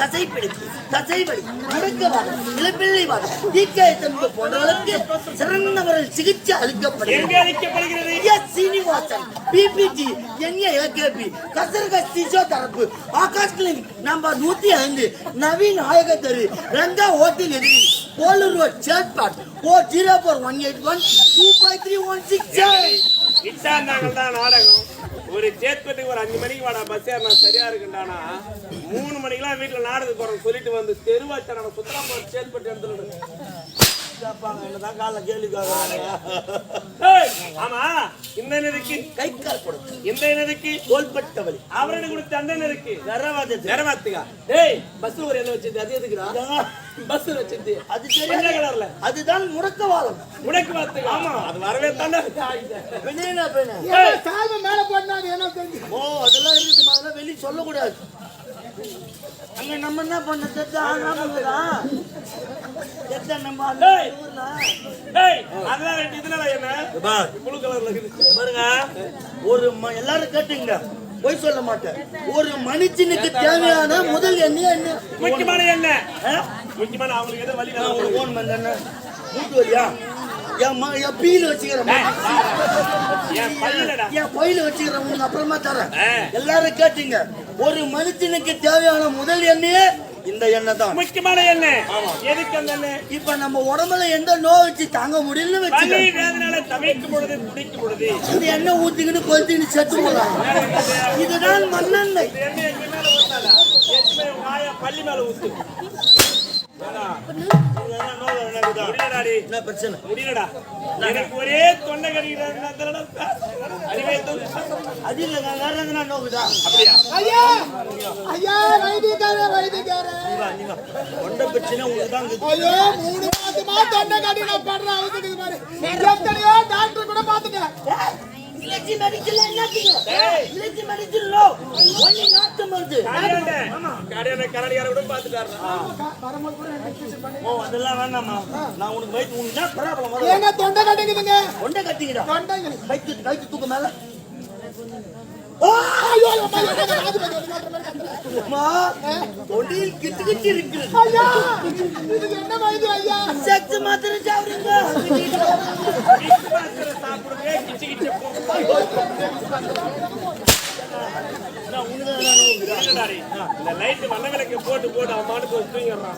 தசைப்பிடிப்பு தசைவலி முடக்கவாதம் இளப்பிள்ளைவாதம் தீக்காயத்தன்மை போன்றவர்களுக்கு சிறந்த முறையில் சிகிச்சை அளிக்கப்படுகிறது. S. Srinivasan BPT NA AKP கசர்க physiotherapy Akash clinic number நூத்தி ஐந்து நவீன் நாயக தெரு ரங்கா ஹோட்டல் எதிரி Polur road chatbot O zero four one eight one two five three one six இட்டான் நாங்கள் தான் நாடகம். ஒரு சேத்பட்டுக்கு ஒரு அஞ்சு மணிக்கு வாடா பஸ் ஏறினா சரியா இருக்குண்டானா மூணு மணிக்கெல்லாம் வீட்டுல நாடகத்துக்கு போறோம் சொல்லிட்டு வந்து தெருவாச்சான சுத்தலாம் போற சேத்பட்டு எடுத்துட்டு என்னதான் காலைல கேள்வி ஆமா? இந்த என்னதுக்கு கை கால் கொடுத்து. இந்த என்னதுக்கு தோள்பட்ட வலி. அவரனுக்கு கொடுத்த அந்த என்னதுக்கு கரவாதத்து நேரமாத்துக்கா டேய் பஸ்ல ஒரு என்ன வச்சிருந்தது அது எதுக்குடா? பஸ்ல வச்சிருந்தது அது தெரியாது கலர்ல? அதுதான் முடக்கவாதம். உனக்கு பார்த்துக்க ஆமா. அது வரவே தானே. பெண்ணா? ஏய், சால்வை மேல என்ன தெரிஞ்சு ஓ அதெல்லாம் இருக்குது. அதெல்லாம் வெளியே சொல்லக்கூடாது. அங்க நம்ம என்ன பண்ண? தெரிஞ்சா நாமங்களா தெரிஞ்சா நம்ம அந்த ஏய். அதெல்லாம் ரெண்டு இதுல என்ன புழு கலர்ல இருக்குது பாருங்க ஒரு ம- எல்லாரும் கேட்டுங்க பொய் சொல்ல மாட்டேன் ஒரு மனுஷனுக்கு தேவையான முதல் எண்ணெய் என்ன முக்கியமான என்ன ஆ? முக்கியமான அவங்களுக்கு எதோ வழி நான் ஒரு ஃபோன் பண்ண மூட்டு வலியா என் ம- என் பீல வச்சுக்கிறேன் என் என் பையில வச்சுக்கிறேன் உங்களுக்கு அப்புறமா தரேன் ஆ. எல்லாரும் கேட்டீங்க ஒரு மனுஷனுக்கு தேவையான முதல் எண்ணெயே இந்த எண்ணெய் தான். முக்கியமான என்ன எதுக்கு அந்த எண்ணெய்? இப்ப நம்ம உடம்புல எந்த நோய் வச்சு தாங்க முடியலன்னு வச்சுக்க. வேதனால தவிக்கும் பொழுது குடிக்கும் பொழுது. இந்த எண்ணெய் ஊத்திக்கிட்டு கொளுத்தின்னு செத்து போலாம். இதுதான் மண்ணெண்ணெய். எண்ணெய் பள்ளி மேல ஊத்து. என்ன பிரச்சனை? முடியலடா. எனக்கு ஒரே தொண்டை அறிவே அது இல்லைங்க வேற எதுனா நோக்குதா அப்படியா ஐயா ஐயா வைத்தியக்கார வைத்தியக்கார. தொண்டை பிரச்சனை உங்களுக்கு தான் இருக்குது. ஐயோ மூணு மாசமா தொண்டை கட்டி நான் படுற அவசரத்துக்கு பாரு எத்தனையோ டாக்டர் கூட பாத்துட்டேன் இலச்சி மெடிக்கல் என்னத்துக்கு? ஏய். இலச்சி மெடிக்கல் நோ. only நாட்டு மருந்து. கடையான கரடியார கூட பாத்துட்டாரு வரும்போது கூட எனக்கு டிஸ்கஷன் பண்ணி ஓ, அதெல்லாம். நான் உனக்கு வயித்து- உனக்கு என்ன வரும்? ஏங்க தொண்டை கட்டிக்குதுங்க தொண்டை கட்டிக்கிடா. தூக்கு மேல. தொண்டையில் கிச்சு கிச்சு இருக்குது. ஐயா இதுக்கு என்ன வைத்தியம் ஐயா மாத்திரை சாப்பிடுங்க. சாப்பிடுங்க கிச்சு கிச்சு நான் உனக்கு தான் நோக்குதா? இல்லடாடி. இந்த லைட் வண்ண விளக்கு போட்டு போட்டு அவன் மாட்டுக்கு தூங்கிடுறான்.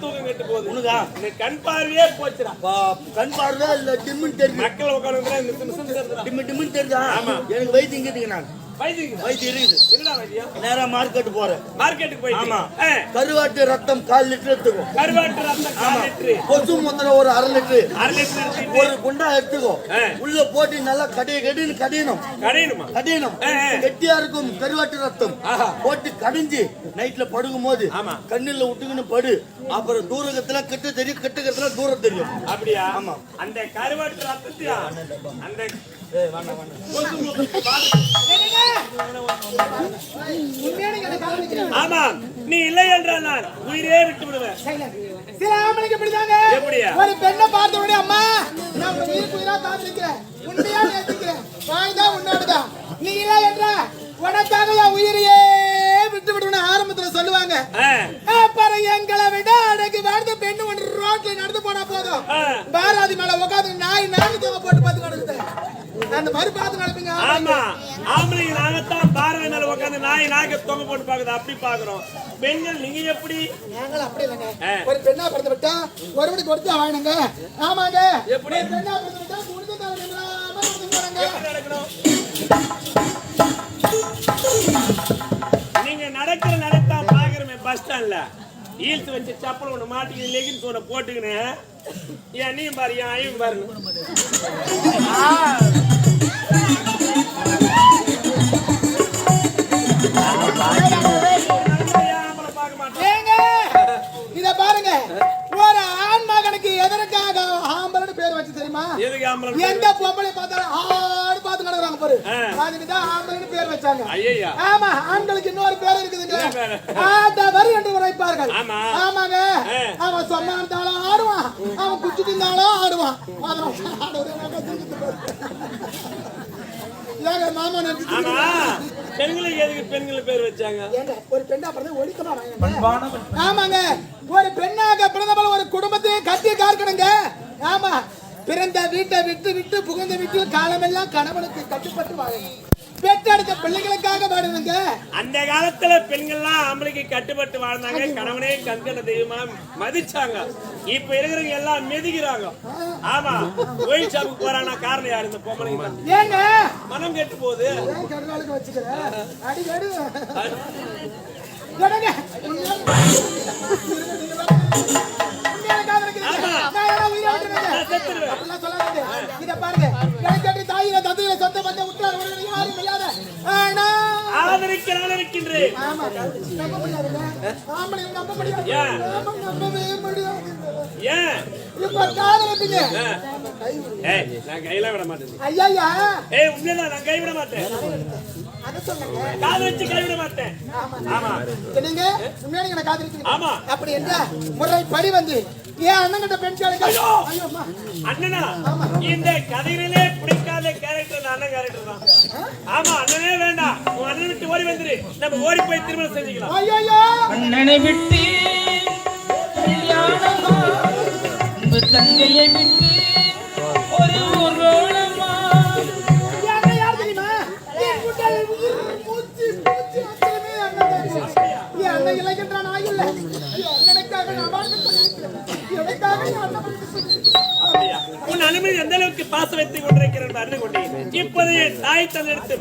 தூக்கம் கெட்டு போகுது. உனக்கா? இந்த கண் பார்வையே போச்சுடா. கண் பார்வை இல்ல டிம்முன்னு தெரியுது. மக்கள் தெரியுதுடா. டிம்மு டிம்முன்னு தெரியுதா? ஆமா. எனக்கு வயித்து இங்க நான். இருக்குது. நேரா மார்க்கெட் போறேன் மார்க்கெட்டுக்கு. ஆமா. ஆ, கருவாட்டு ரத்தம் கால் லிட்டர் எடுத்துக்கோ கருவாட்டு ரத்தம் கால் லிட்டரு. கொசு முத்திர ஒரு அரை லிட்டர் அரை லிட்டர் ஒரு குண்டா எடுத்துக்கோ ஆ. உள்ள போட்டு நல்லா கடைய கடின்னு கடியணும் கடையணுமா? கடியணும். கெட்டியா இருக்கும் கருவாட்டு ரத்தம். போட்டு கடிஞ்சு நைட்ல படுக்கும் போது. கண்ணுல விட்டுக்கின்னு படு அப்புறம் தூரகத்துல கிட்ட தெரியும் கிட்டக்கத்துல தூரம் தெரியும் அப்படியா? ஆமா. அந்த கருவாட்டு ரத்தத்தையா? அந்த ஆமா நீ இல்லை என்றால் நான் உயிரே விட்டு விடுவேன் சில ஆம்பளைக்கு இப்படிதாங்க எப்படியா? ஒரு பெண்ணை பார்த்த உடனே அம்மா நான் உயிருக்கு உயிரா காத்திருக்கிறேன் உண்மையா நேசிக்கிறேன் வாய்தான் உன்னோடுதான் நீ இல்லை என்ற உனக்காக உயிரையே சொல்லுவாங்க. அப்புறம் எங்களை விட அடங்கி வாழ்ந்த பெண்ணு ஒன்று ரோட்ல நடந்து போனா போதும். பாராதி மேல உட்காந்து நாய் நாய் தூங்க போட்டு பார்த்து நடக்குது அந்த மாதிரி பார்த்து நடப்பீங்க ஆமா. ஆம்பளைங்க நாங்கத்தான் பார்வை மேல உட்காந்து நாய் நாய்க்கு தொங்க போட்டு பாக்குது அப்படி பாக்குறோம் பெண்கள் நீங்க எப்படி? நாங்களும் அப்படி இல்லைங்க. ஒரு பெண்ணா பிறந்து விட்டா ஒருபடி கொடுத்து வாங்கினுங்க ஆமாங்க. எப்படி? ஒரு பெண்ணா பிறந்து விட்டா எப்படி நடக்கணும்? பஸ் ஸ்டாண்ட்ல ஈல்ஸ் வச்சு சப்பல் ஒண்ணு மாட்டிக்கிட்டு லெகின்ஸ் ஒண்ணு போட்டுக்கின்னு என் நீயும் பாரு என் ஐயும் பாரு. இத பாருங்க. ஒரு ஆண் மகனுக்கு எதற்காக ஆம்பளன்னு பேர் வச்சு தெரியுமா? எதுக்கு ஆம்பளை எந்த பொம்பளை பார்த்தாலும் ஆடு பார்த்து நடக்கிறாங்க பாரு. அதுக்கு தான் ஆம்பளைன்னு பேர் வச்சாங்க. ஆமா ஆண்களுக்கு இன்னொரு பேர் இருக்குதுங்க? ஆட்டவர் என்று உரைப்பார்கள். ஆமா. ஆமாங்க. அவன் சொன்னா இருந்தாலும் ஆடுவான். அவன் குச்சிட்டு இருந்தாலும் ஆடுவான். ஏங்க மாமா நினைச்சு பெண்களுக்கு எதுக்கு பெண்கள் பேர் வச்சாங்க? ஏங்க ஒரு பெண்ணா பிறந்து ஒழிக்கமா ஆமாங்க. ஒரு பெண்ணாக பிறந்தவள் ஒரு குடும்பத்தையே கட்டி காக்கணுங்க ஆமா வீட்டை விட்டு விட்டு புகுந்த வீட்டில் காலமெல்லாம் கணவனுக்கு கட்டுப்பட்டு வாழணும் பெற்றெடுத்த பிள்ளைகளுக்காக வாழணுங்க அந்த காலத்துல பெண்கள்லாம் ஆம்பளைக்கு கட்டுப்பட்டு வாழ்ந்தாங்க. கணவனே கண்கண்ட தெய்வமா மதிச்சாங்க. இப்ப இருக்கிறவங்க எல்லாம் மிதிக்கிறாங்க. ஆமா. ஒயின் ஷாப்புக்கு போறானா காரணம் யாரு இந்த பொம்பளைங்க. ஏங்க? மனம் கெட்டு போகுது. வச்சுக்கிறேன் அடிக்கடி நான் இருக்கின்றேன் ஏன்? நான் கையில விட மாட்டேன். ஐயா. ஏய் உண்மைதான் நான் கைவிட மாட்டேன். அதை சொல்லுங்க. காது வச்சு கைவிட மாட்டேன். ஆமா. என்னங்க உண்மையான என்ன காதலிக்கிறீங்க. ஆமா. அப்படி என்ன முறைப்படி வந்து ஏன் அண்ணன் கிட்ட பெண் கேளுங்க ஐயோ! அண்ணனா இந்த கதையிலே பிடிக்காத கேரக்டர் அண்ணன் கேரக்டர் தான். ஆமா அண்ணனே வேண்டாம். உன் அண்ணன் விட்டு ஓடி வந்துரு. நம்ம ஓடி போய் திருமணம் செஞ்சுக்கலாம். ஐயோ அண்ணனை விட்டு தங்கையை விட்டு ஒரு ஊர்வலமா. யார் தெரியுமா? மூச்சு அண்ணன் நான் என் அண்ணனுக்காக நான் வாழ்க்கை அண்ணன்? உன் அனுமதி எந்த அளவுக்கு பாச வைத்துக் கொண்டிருக்கிறேன் அறிந்து கொண்டேன். இப்போதைய தாய் தந்தை எடுத்து